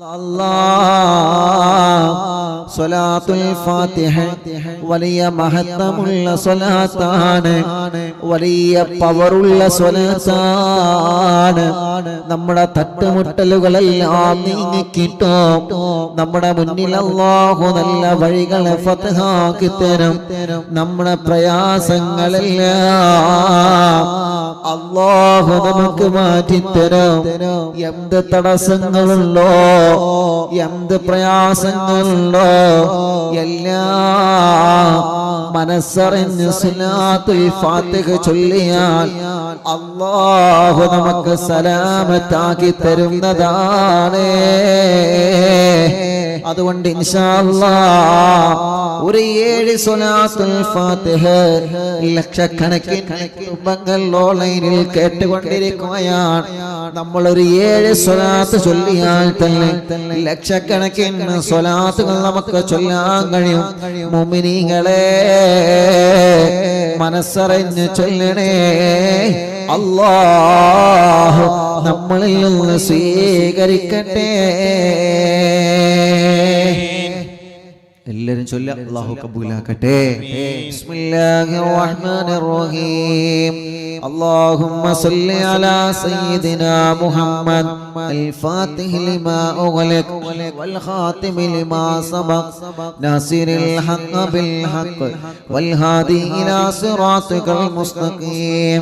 അല്ലാ സ്വലാത്തുൽ ഫാത്തിഹ വലിയ മഹത്വമുള്ള സ്വലാത്താണ്. വലിയ പവറുള്ള സ്വലാത്താണ്. നമ്മുടെ തട്ടുമുട്ടലുകളെല്ലാം നീങ്ങിക്കിട്ടോ. നമ്മുടെ മുന്നിൽ അള്ളാഹു നല്ല വഴികളെ ഫതഹാക്കി തരും. നമ്മുടെ പ്രയാസങ്ങളെല്ലാം അള്ളാഹു നമുക്ക് മാറ്റിത്തരും. എന്ത് തടസ്സങ്ങളുണ്ടോ എന്ത് പ്രയാസങ്ങളുണ്ടോ എല്ലാം മനസ്സറിഞ്ഞ് സുനാത്തുൽ ഫാത്തിഹ ചൊല്ലിയാൽ അള്ളാഹു നമുക്ക് സലാമത്താക്കി തരുന്നതാണ്. അതുകൊണ്ട് ഒരു ഏഴ് ലക്ഷക്കണക്കിന് കുടുംബങ്ങൾ ഓൺലൈനിൽ കേട്ടുകൊണ്ടിരിക്കുകയാണ്. നമ്മൾ ഒരു ഏഴ് സ്വലാത്ത് ചൊല്ലിയാൽ തന്നെ ലക്ഷക്കണക്കിന് സ്വലാത്തുകൾ നമുക്ക് ചൊല്ലാൻ കഴിയും. മുമിനികളെ മനസ്സറിഞ്ഞ് ചൊല്ലണേ. അല്ലാഹു നമ്മളിൽ നിന്ന് സ്വീകരിക്കട്ടെ എല്ലാരും ചൊല്ല അള്ളാഹു കബൂലാക്കട്ടെ ബിസ്മില്ലാഹിർ റഹ്മാനിർ റഹീം اللهم صل على سيدنا محمد الفاتح لما أغلق والخاتم لما سبق ناصر الحق بالحق والهادي إلى صراطك المستقيم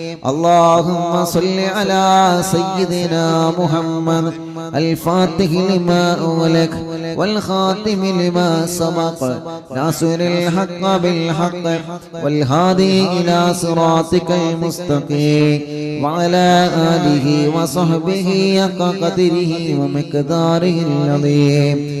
اللهم صل على سيدنا محمد الفاتح لما أغلق والخاتم لما سبق ناصر الحق بالحق والهادي إلى صراطك المستقيم وعلى آله وصحبه حق قدره ومقداره العظيم.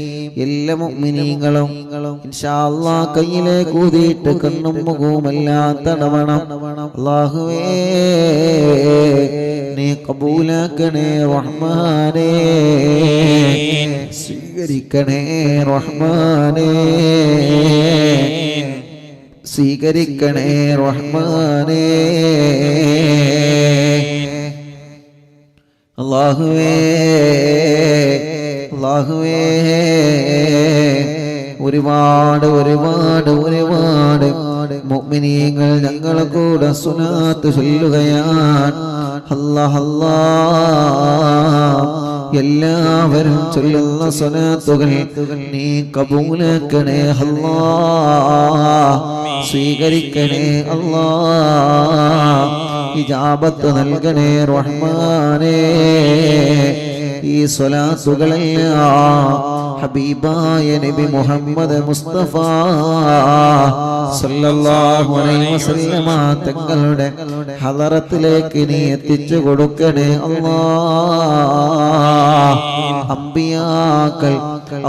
എല്ലാ മുഅ്മിനീങ്ങളും ഇൻഷാ അല്ലാഹ് കൂതിയിട്ട് കണ്ണും മുഖവുമെല്ലാം തടവണം. അല്ലാഹുവേ നീ കബൂലാക്കണേ റഹ്മാനേ. സ്വീകരിക്കണേ റഹ്മാനേ. സ്വീകരിക്കണേ റഹ്മാനേ. അല്ലാഹുവേ. അല്ലാഹുവേ ഒരുപാട് ഒരുപാട് ഒരുപാട് മുഅ്മിനീങ്ങൾ ഞങ്ങളെ കൂടെ സുനാത്ത് ചൊല്ലുകയാണ്. അല്ലാഹ് അല്ലാ എല്ലാവരും ചൊല്ലുന്ന സ്വനാത്തുകൾ നീ കബൂലാക്കണേ അല്ലാ സ്വീകരിക്കണേ അല്ലാ ഇജാബത്ത് നൽകണേ റഹ്മാനേ. ഈ സ്വലാത്തുകളെല്ലാം ഹബീബായ നബി മുഹമ്മദ് മുസ്തഫ സല്ലല്ലാഹു അലൈഹി വസല്ലമ തങ്ങളുടെ ഹദറത്തിലേക്ക് നീ എത്തിച്ചു കൊടുക്കണേ അമ്പിയാക്കൾ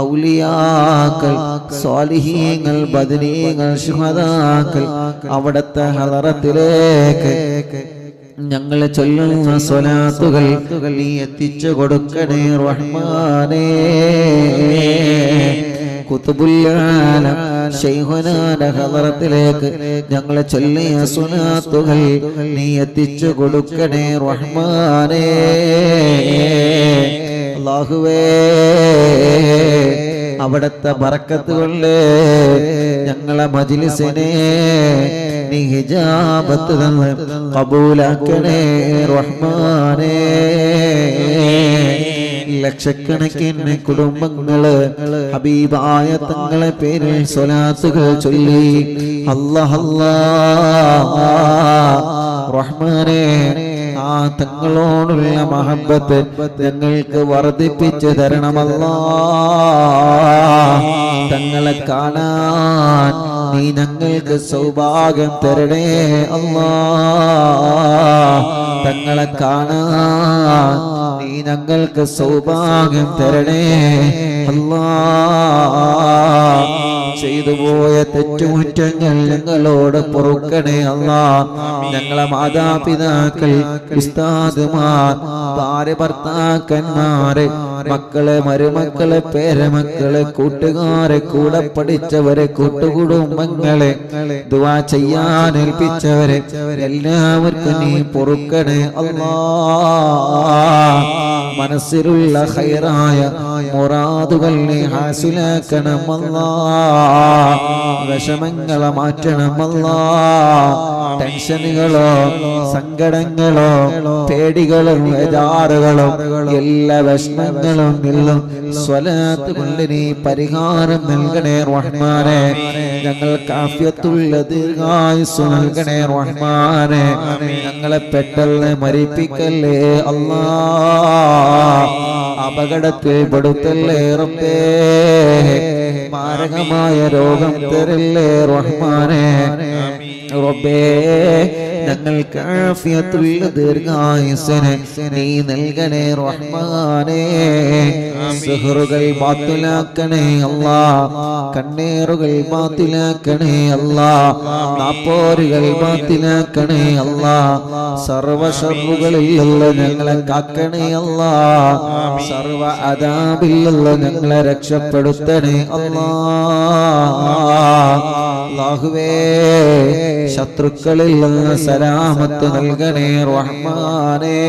ഔലിയാക്കൾ സ്വാലിഹീങ്ങൾ ബദരീങ്ങൾ ശുഹദാക്കൾ അവിടുത്തെ ഹദറത്തിലേക്ക് ഞങ്ങളെ ചൊല്ലുന്ന സ്വലാത്തുകൾ നീ എത്തിച്ചു കൊടുക്കണേ റഹ്മാനേ. കുത്തുബുല്ലാലം ഹദറത്തിലേക്ക് ഞങ്ങളെ ചൊല്ലിയ സുനാത്തുകൾ നീ എത്തിച്ചു കൊടുക്കണേ റഹ്മാനേ. അല്ലാഹുവേ. അവിടുത്തെ ബറക്കത്ത് കൊണ്ട് ഞങ്ങളെ മജിലിസിനെ നീ ഹിജാബത്ത് തന്ന് കബൂലാക്കണേ റഹ്മാനേ. ലക്ഷക്കണക്കിന് കുടുംബങ്ങൾ ഹബീബായ തങ്ങളെ പേരിൽ സ്വലാത്തുകൾ ചൊല്ലി. അല്ലാഹ്. അല്ലാഹ്. റഹ്മാനേ. ആ തങ്ങളോടുള്ള മഹബത്ത് ഞങ്ങൾക്ക് വർദ്ധിപ്പിച്ചു തരണമല്ല. തങ്ങളെ കാണാൻ നീ ഞങ്ങൾക്ക് സൗഭാഗ്യം തരണേ അല്ലാ. തങ്ങളെ കാണാൻ നീ ഞങ്ങൾക്ക് സൗഭാഗ്യം തരണേ അല്ലാ. ചെയ്തു പോയ തെറ്റുകുറ്റങ്ങൾ ഞങ്ങളോട് പൊറുക്കണേ അല്ല. ഞങ്ങളെ മാതാപിതാക്കൾ ഉസ്താദുമാർ ഭാര്യ ഭർത്താക്കന്മാരെ മക്കളെ മരുമക്കളെ പേരമക്കളെ കൂട്ടുകാരെ കൂടെ പഠിച്ചവരെ കൂട്ടുകുടുംബങ്ങളെ ദുവാ ചെയ്യാൻ ഏൽപ്പിച്ചവരെ എല്ലാവർക്കും നീ പൊറുക്കണേ അല്ലാ. മനസ്സിലുള്ള ഹൈറായ മുറാദുകൾ നീ ഹാസിലാക്കണം അല്ലാ വിഷമങ്ങളെ മാറ്റണമല്ലാ. ടെൻഷനുകളോ സങ്കടങ്ങളോ പേടികളും എതാറുകളോ എല്ലാ വിഷമങ്ങളും നിന്നും സ്വലാത്ത് കൊണ്ട് നീ പരിഹാരം നൽകണേ റഹ്മാനെ. ഞങ്ങൾ കാഫ്യത്തുള്ള ദീർഘായുസ് നൽകണേ റഹ്മാനെ. ഞങ്ങളെ പെട്ടെന്ന് മരിപ്പിക്കല്ലേ അല്ലാ. അപകടത്തിൽ പെടുത്തല്ലേ മാരകമായ രോഗം തരല്ലേ റഹ്മാനെ? റബ്ബേ ഞങ്ങൾക്ക് ആഫിയത്തുള്ള ദീർഘായുസന് നീ നൽകണേ റഹ്മാനേ. സുഹറുകൾ ബാത്തിലാക്കണേ അല്ലാ കണ്ണേറുകൾ ബാത്തിലാക്കണേ അല്ലാ നാപ്പോരുകൾ ബാത്തിലാക്കണേ അല്ലാ സർവശറുകളിലുള്ള ഞങ്ങളെ കാക്കണേ അല്ലാ സർവ അതാപിലുള്ള ഞങ്ങളെ രക്ഷപ്പെടുത്തണേ അല്ലാ. അല്ലാഹുവേ ശത്രുക്കളിൽ നിന്ന് സലാമത്ത് നൽകണേ റഹ്മാനേ.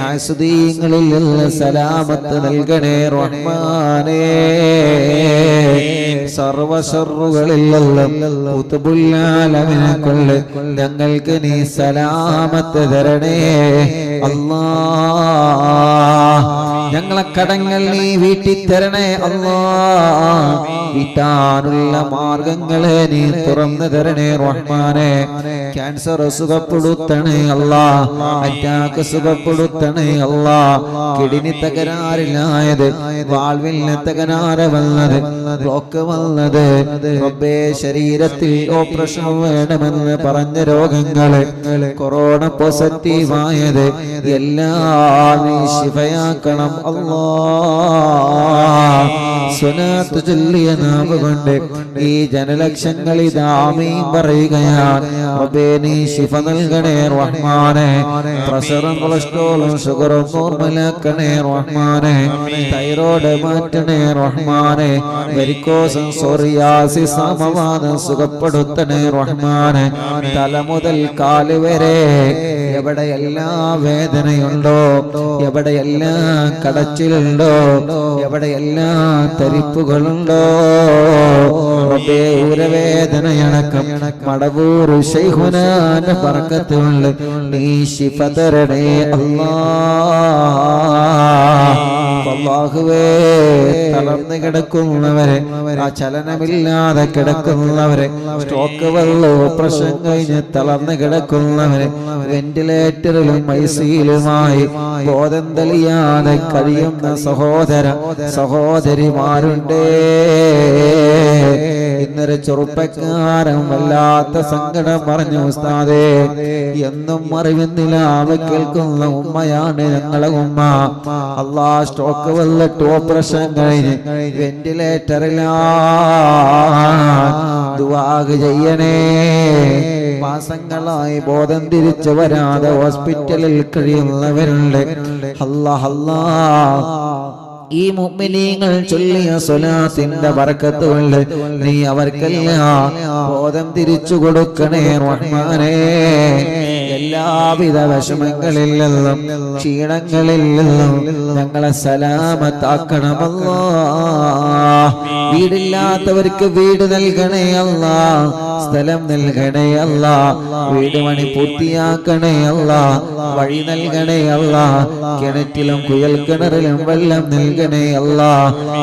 ഹാസുദീങ്ങളിൽ നിന്ന് സലാമത്ത് നൽകണേ റഹ്മാനേ. സർവശറുകളിൽ നിന്ന് കൊണ്ട് ഞങ്ങൾക്ക് നീ സലാമത്ത് തരണേ. അല്ലാ ഞങ്ങളെ കടങ്ങൾ നീ വീട്ടി തരണേ അല്ലാ മാർഗങ്ങളെ നീ തുറന്നു തരണേ റഹ്മാനെ. ക്യാൻസർ സുഖപ്പെടുത്തണേ അല്ലാ അറ്റാക്ക് സുഖപ്പെടുത്തണേ അല്ലാ കിഡ്നി തകരാറിലായത്. വാൾവിന് തകരാറ് വന്നത്. ബ്ലോക്ക് വന്നത്. റബ്ബേ ശരീരത്തിൽ ഓപ്പറേഷൻ വേണമെന്ന് പറഞ്ഞ രോഗങ്ങൾ. കൊറോണ പോസിറ്റീവായത്. എല്ലാം നീ അല്ലാ സ്വനാത്ത് ചൊല്ലിയ നാവ് കൊണ്ട് ഈ ജനലക്ഷങ്ങൾ ഇതാമീൻ പറയുകയാണ്. റബ്ബേ നീ ശിഫ നൽകണേ റഹ്മാനെ. പ്രഷറും കൊളസ്ട്രോളും ഷുഗറും നോർമലാക്കണേ റഹ്മാനെ. തൈറോയ്ഡ് മാറ്റണേ റഹ്മാനെ. വെരിക്കോസും സോറിയാസി സമവാദം സുഖപ്പെടുത്തണേ റഹ്മാനെ. തല മുതൽ കാൽ വരെ എവിടെയെല്ലാം വേദനയുണ്ടോ എവിടെയെല്ലാം കടച്ചിലുണ്ടോ എവിടെയെല്ലാം തരിപ്പുകളുണ്ടോ റബ്ബേ ഉരവേദനയണക്കം മടവൂർ ശൈഹുനാന്റെ പറക്കത്തുള്ള നീ ശിഫ തരണേ അല്ലാ അള്ളാഹുവേ തളർന്നു കിടക്കുന്നവരെ ആ ചലനമില്ലാതെ കിടക്കുന്നവരെ സ്ട്രോക്ക് വെള്ള പ്രശ്നം കഴിഞ്ഞ് തളർന്നു കിടക്കുന്നവരെ വെന്റിലേറ്ററിലും ഐസിയിലുമായി ബോധം തെളിയാതെ കഴിയുന്ന സഹോദര സഹോദരിമാരുണ്ടേ. ഇന്നൊരു ചെറുപ്പക്കാരൻ വല്ലാത്ത സങ്കടം പറഞ്ഞു ഉസ്താദേ എന്നും അറിവുന്നില്ല അവ കേൾക്കുന്ന ഉമ്മയാണ് ഞങ്ങളെ ഉമ്മ. അള്ളാ സ്റ്റോക്ക് വന്നിട്ട് ഓപ്പറേഷൻ കഴിഞ്ഞ് വെന്റിലേറ്ററിലാ ചെയ്യണേ. മാസങ്ങളായി ബോധം തിരിച്ചു വരാതെ ഹോസ്പിറ്റലിൽ കഴിയുന്നവരുണ്ട്. അല്ലാ അല്ലാ ഈ മുഅ്മിനീങ്ങൾ ചൊല്ലിയ സ്വലാത്തിന്റെ വറക്കത്ത് കൊണ്ട് നീ അവർക്കെല്ലാം ബോധം തിരിച്ചു കൊടുക്കണേ റഹ്മാനേ. എല്ലാവിധ വിഷമങ്ങളിൽ നിന്നും ക്ഷീണങ്ങളിൽ നിന്നും ഞങ്ങളെ സലാമത്താക്കണമല്ലോ. വീടില്ലാത്തവർക്ക് വീട് നൽകണേ അല്ല സ്ഥലം നൽകണേ അല്ല വീട് പണി പൂർത്തിയാക്കണേ അല്ല വഴി നൽകണേ അല്ല കിണറ്റിലും കുയൽ കിണറിലും വെള്ളം നൽകണേ അല്ല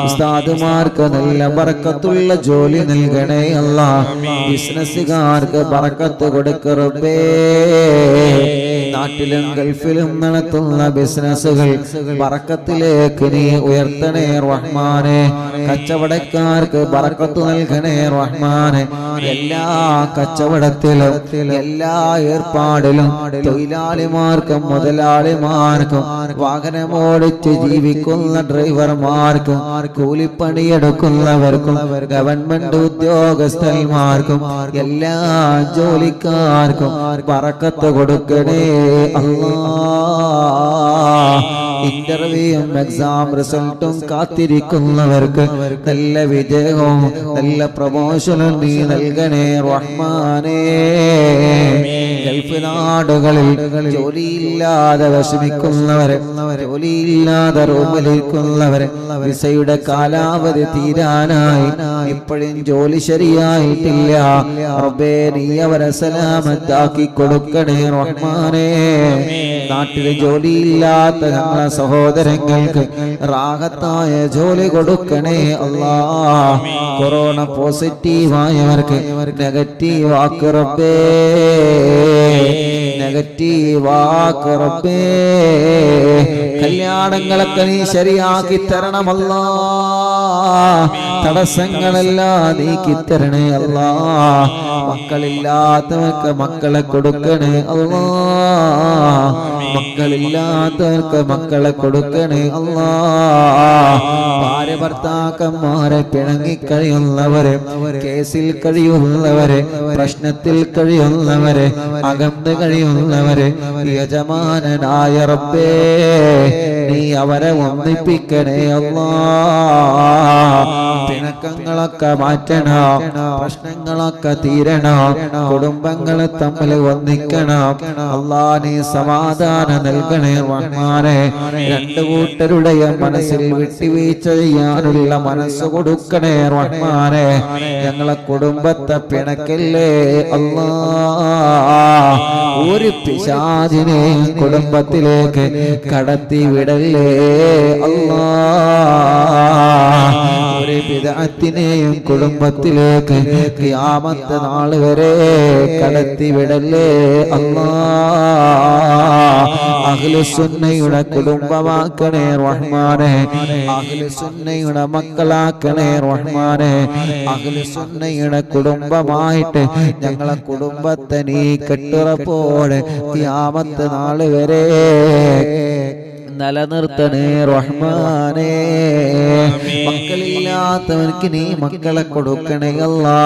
ഉസ്താദുമാർക്ക് നല്ല പറക്കത്തുള്ള ജോലി നൽകണേ അല്ല ബിസിനസ്സുകാർക്ക് പറക്കത്ത് കൊടുക്കറുപ്പേ é. നാട്ടിലും ഗൾഫിലും നടത്തുന്ന ബിസിനസ്സുകൾ പറക്കത്തിലേക്ക് നീ ഉയർത്തണേ റഹ്മാനെ. കച്ചവടക്കാർക്ക് പറക്കത്തു നൽകണേ റഹ്മാനെ. എല്ലാ കച്ചവടത്തിലും എല്ലാ ഏർപ്പാടിലും തൊഴിലാളിമാർക്കും മുതലാളിമാർക്കും വാഹനമോടിച്ച് ജീവിക്കുന്ന ഡ്രൈവർമാർക്കും കൂലിപ്പണിയെടുക്കുന്നവർക്കും ഗവൺമെന്റ് ഉദ്യോഗസ്ഥന്മാർക്കും എല്ലാ ജോലിക്കാർക്കും പറക്കത്ത് കൊടുക്കണേ അല്ലാ ഇന്റർവ്യൂയും എക്സാം റിസൾട്ടും കാത്തിരിക്കുന്നവർക്ക് നല്ല വിജയവും നല്ല പ്രൊമോഷനും നീ നൽകണേ റഹ്മാനേ. ഗൾഫ് നാടുകളിൽ ജോലിയില്ലാതെ വിഷമിക്കുന്നവരെ ജോലിയില്ലാതെ റൂമിലിരിക്കുന്നവരെ വിസയുടെ കാലാവധി തീരാനായി. ഇപ്പോഴും ജോലി ശരിയായിട്ടില്ല. റബ്ബേ നീ അവരെ സലാമത്താക്കി കൊടുക്കണേ റഹ്മാനേ. നാട്ടിൽ ജോലിയില്ലാത്ത ഞങ്ങളെ സഹോദരങ്ങൾക്ക് റാഹത്തായ ജോലി കൊടുക്കണേ അല്ലാ കൊറോണ പോസിറ്റീവായവർക്ക് നെഗറ്റീവ് ആക്ക് റബ്ബേ. നെഗറ്റീവ് ആക്ക് കല്യാണങ്ങളൊക്കെ നീ ശരിയാക്കി തരണമല്ലാ. തടസ്സങ്ങളെല്ലാം നീക്കി തരണേ അല്ല. മക്കളില്ലാത്തവർക്ക് മക്കളെ കൊടുക്കണേ അല്ല. മക്കളില്ലാത്തവർക്ക് മക്കളെ കൊടുക്കണേ അല്ല. ഭാര്യ ഭർത്താക്കന്മാരെ പിണങ്ങി കഴിയുന്നവരെ കേസിൽ കഴിയുന്നവരെ പ്രശ്നത്തിൽ കഴിയുന്നവരെ അകന്ന് കഴിയുന്നവരെ യജമാനനായ റബ്ബേ. നീ അവരെ ഒന്നിപ്പിക്കണേ അല്ലാ. പിണക്കങ്ങളൊക്കെ മാറ്റണം പ്രശ്നങ്ങളൊക്കെ തീരണം കുടുംബങ്ങളെ തമ്മിൽ ഒന്നിക്കണം. അല്ലാ നീ സമാധാനം നൽകണേ വന്മാരെ. രണ്ടു കൂട്ടരുടെയും മനസ്സിൽ വിട്ടുവീഴ്ച ചെയ്യാനുള്ള മനസ്സ് കൊടുക്കണേ റഹ്മാനെ ഞങ്ങളെ കുടുംബത്തെ പിണക്കല്ലേ? അല്ലാ. ഒരു പിശാചിനെ കുടുംബത്തിലേക്ക് കടത്തി വിടല്ലേ ഒരു വിദഗ്ധത്തിനെയും കുടുംബത്തിലേക്ക് ക്യാമത്തെ നാൾ വരെ കടത്തിവിടല്ലേ? വിടല്ലേ അഹ്ലു അഖിലുസുന്നയുടെ കുടുംബമാക്കണേ റഹ്മാനെ. അഖിലുസുന്നയുടെ മക്കളാക്കണേ റഹ്മാനെ. അഖിലുസുന്നയുടെ കുടുംബമായിട്ട് ഞങ്ങളെ കുടുംബത്തെ നീ കെട്ടുറപ്പോടെ ക്യാമത്തെ നാൾ വരെ നിലനിർത്തണേ റഹ്മാനേ. മക്കളില്ലാത്തവർക്ക് നീ മക്കളെ കൊടുക്കണേ അല്ലാ.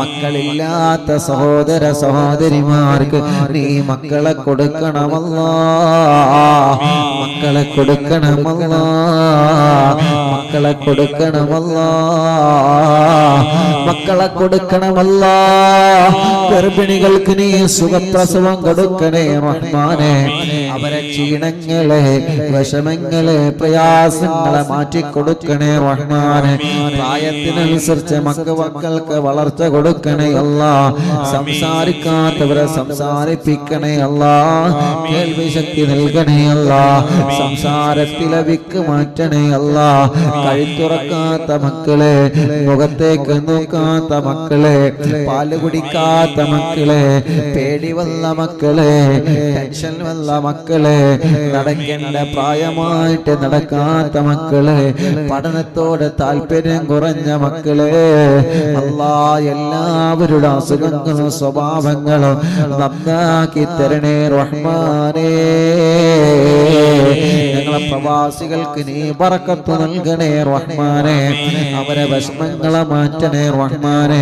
മക്കളില്ലാത്ത സഹോദര സഹോദരിമാർക്ക് നീ മക്കളെ കൊടുക്കണമല്ല. മക്കളെ കൊടുക്കണമല്ല. മക്കളെ കൊടുക്കണമല്ല. മക്കളെ കൊടുക്കണമല്ല. ഗർഭിണികൾക്ക് നീ സുഖപ്രസവം കൊടുക്കണേ റഹ്മാനെ. അവരെ ക്ഷീണങ്ങളെ വിഷമങ്ങളെ പ്രയാസങ്ങളെ മാറ്റിക്കൊടുക്കണേ റഹ്മാനെ. പ്രായത്തിനനുസരിച്ച് മക്ക മക്കൾക്ക് വളർച്ച കൊടുക്കണേ അല്ല. സംസാരിക്കാത്തവരെ സംസാരിപ്പിക്കണേ അല്ല. കേൾവി ശക്തി നൽകണേ അല്ല. സംസാരത്തിലെ വിക്ക് മാറ്റണേ അല്ല. കഴുത്തുറക്കാത്ത മക്കളെ മുഖത്തേക്ക് നോക്കാത്ത മക്കളെ പാൽ കുടിക്കാത്ത മക്കളെ പേടി വന്ന മക്കളെ ടെൻഷൻ വന്ന മക്കളെ നടക്കേണ്ട പ്രായമായിട്ട് നടക്കാത്ത മക്കളെ പഠനത്തോട് താല്പര്യം കുറഞ്ഞ മക്കളെ അല്ലാ എല്ലാവരുടെ അസുഖങ്ങളും സ്വഭാവങ്ങളും നന്നാക്കി തരണേ റഹ്മാനേ. ഞങ്ങളെ പ്രവാസികൾക്ക് നീ പറക്കത്ത് നൽകണേ റഹ്മാനെ. അവരെ വിഷമങ്ങളെ മാറ്റണേ റഹ്മാനെ.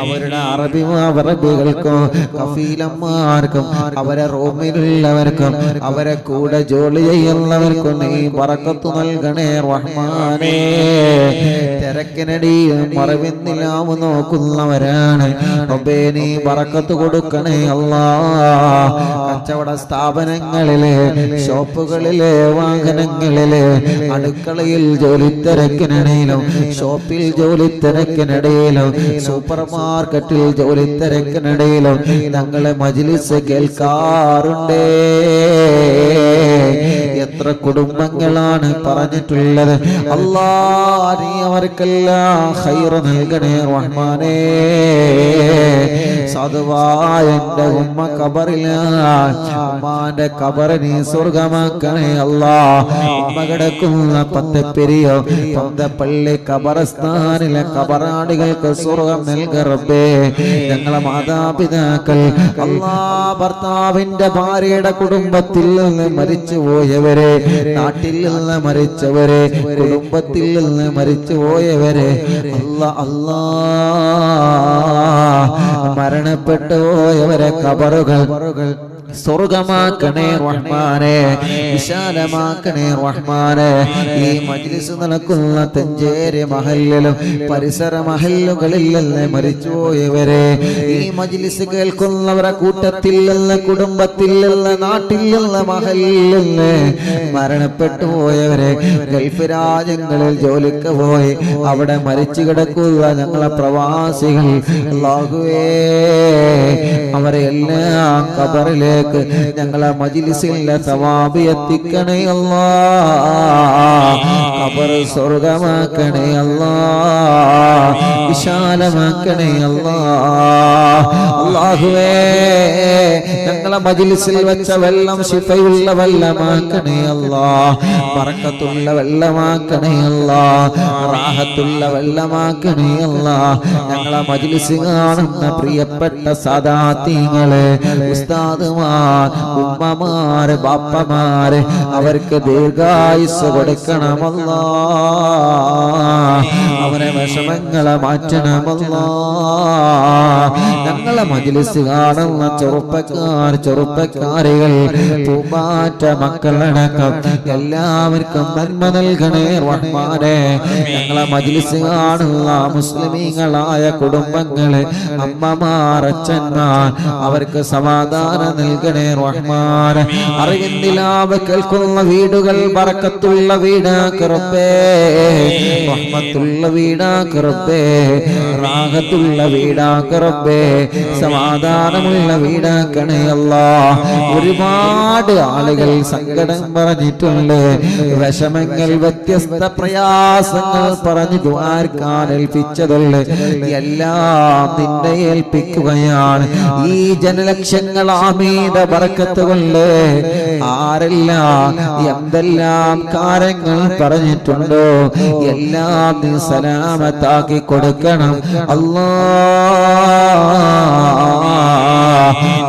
അവരുടെ അറബി അറബികൾക്കും കഫീലന്മാർക്കും അവരെ റൂമിലുള്ളവർക്കും അവരെ കൂടെ ജോലി ചെയ്യുന്നവർക്കും നീ പറക്കത്ത് നൽകണേ റഹ്മാനെ. തിരക്കിനടിയിൽ മറവിന്നിലാവ് നോക്കുന്നവരാണ്. റബ്ബേ നീ പറക്കത്ത് കൊടുക്കണേ അല്ലാ കച്ചവട സ്ഥാപനങ്ങളിലെ ഷോപ്പുകളിലെ വാഹനങ്ങളിലെ അടുക്കളയിൽ ജോലി തിരക്കിനിടയിലും ഷോപ്പിൽ ജോലി തിരക്കിനിടയിലും സൂപ്പർ മാർക്കറ്റിൽ ജോലി തിരക്കിനിടയിലും ഞങ്ങളെ മജിലിസ് കേൾക്കാറുണ്ടേ. എത്ര കുടുംബങ്ങളാണ് പറഞ്ഞിട്ടുള്ളത്. അല്ലാ അവർക്കെല്ലാം ഹൈറ് നൽകണേ റഹ്മാനേ. സാധുവായ എന്റെ ഉമ്മ കബറിലാണ് ഉമ്മാന്റെ കബറ് നീ സ്വർഗമാക്കണേ അല്ലാ. ഉമ്മ കിടക്കുന്ന പത്തപ്പെരിയോ പന്തപ്പള്ളി കബറസ്ഥാനിലെ കബറാടികൾക്ക് സ്വർഗം നൽകറബേ ഞങ്ങളെ മാതാപിതാക്കൾ അല്ലാ ഭർത്താവിന്റെ ഭാര്യയുടെ കുടുംബത്തിൽ നിന്ന് മരിച്ചു പോയവരെ നാട്ടിൽ നിന്ന് മരിച്ചവരെ കുടുംബത്തിൽ നിന്ന് മരിച്ചു പോയവരെ അല്ല അല്ലാ മരണപ്പെട്ടു പോയവരെ കബറുകൾ സ്വർഗമാക്കണേ റഹ്മാനെ വിശാലമാക്കണേ റഹ്മാനെ. ഈ മജ്ലിസ് നടക്കുന്ന തെഞ്ചേരി മഹല്ലിലും പരിസര മഹല്ലുകളില്ലെന്നെ മരിച്ചുപോയവരെ? ഈ മജ്ലിസ് കേൾക്കുന്നവരെ നിന്ന് നാട്ടിൽ നിന്ന് മഹലിൽ മരണപ്പെട്ടു പോയവരെ? ഗൾഫ് രാജ്യങ്ങളിൽ ജോലിക്ക് പോയി അവിടെ മരിച്ചു കിടക്കുക ഞങ്ങളെ പ്രവാസികൾ. അവരെ എല്ലാ കബറിലേക്ക് ഞങ്ങളെ മജിലിസിലെ സവാബി എത്തിക്കണേ അല്ലാ കബർ സ്വർഗമാക്കണേ അല്ലാ. വിശാലമാക്കണേ അല്ലാ. അല്ലാഹുവേ ഞങ്ങളെ മജിലിസിൽ വെച്ച വെള്ളം ശിഫയുള്ള വെള്ളമാക്കണേ അല്ലാ. പറക്കത്തുള്ള വെള്ളമാക്കണേ അല്ലാ. റാഹത്തുള്ള വെള്ളമാക്കണേ അല്ലാ. ഞങ്ങളെ മജിലിസ് കാണുന്ന പ്രിയപ്പെട്ട സദാത്യങ്ങൾ ഉസ്താദുമാർ ഉമ്മമാര് ബാപ്പമാര് അവർക്ക് ദീർഘായുസ് കൊടുക്കണമല്ലാ. അവരെ വിഷമങ്ങളെ മാറ്റണമല്ല. ഞങ്ങളെ മജിലിസ് കാണുന്ന ചെറുപ്പക്കാർ ചെറുപ്പക്കാരികൾ പൂമാറ്റ മക്കളടക്കം എല്ലാവർക്കും നന്മ നൽകണേ റഹ്മാനെ. ഞങ്ങളെ മജിലിസ് കാണുന്ന മുസ്ലിമീങ്ങളായ കുടുംബങ്ങളെ അമ്മമാർ അച്ഛന്മാർ അവർക്ക് സമാധാനം നൽകണേ റഹ്മാൻ അറിവിന്ദിലാവ് കേൾക്കുന്ന വീടുകൾ ബറക്കത്തുള്ള വീടാക്കറപ്പേ റഹ്മത്തുള്ള വീടാക്കറപ്പേ റാഹത്തുള്ള വീടാക്കറപ്പേ സമാധാനമുള്ള വീടാക്കണേ അല്ല. ഒരുപാട് ആളുകൾ സങ്കടം പറഞ്ഞിട്ടുണ്ട്. വിഷമങ്ങൾ വ്യത്യസ്ത പ്രയാസങ്ങൾ പറഞ്ഞു ദ്വാർക്കാൻ ഏൽപ്പിച്ചതുണ്ട്. എല്ലാം നിന്നെ ഏൽപ്പിക്കുകയാണ്. ഈ ജനലക്ഷങ്ങൾ ആമീത പറക്കത്തുകൊണ്ട് ആരെല്ലാം എന്തെല്ലാം കാര്യങ്ങൾ പറഞ്ഞിട്ടുണ്ടോ? എല്ലാം നീ സലാമത്താക്കി കൊടുക്കണം. അല്ലാ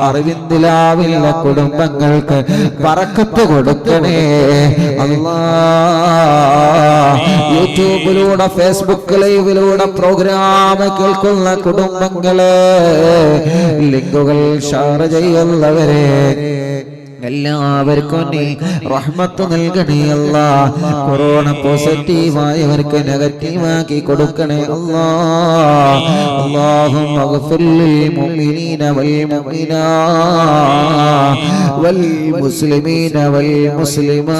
അറിവിന്ദിലാവില്ല കുടുംബങ്ങൾക്ക്. പറക്കത്ത് കൊടുക്കണേ. അല്ലാ യൂട്യൂബിലൂടെ ഫേസ്ബുക്ക് ലൈവിലൂടെ പ്രോഗ്രാം കേൾക്കുന്ന കുടുംബങ്ങളെ ലിങ്കുകൾ ഷെയർ ചെയ്യുന്നവരെ എല്ലാവർക്കും നീ റഹ്മത്ത് നൽകണേ അല്ല. കൊറോണ പോസിറ്റീവായവർക്ക് നെഗറ്റീവാക്കി കൊടുക്കണേ അല്ലാ. അല്ലാഹും മുഅ്മിനീന വൽ മുഅ്മിനാ. വൽ മുസ്ലിമീന വൽ മുസ്ലിമാ.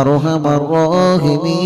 അർഹമർ റഹീമീൻ.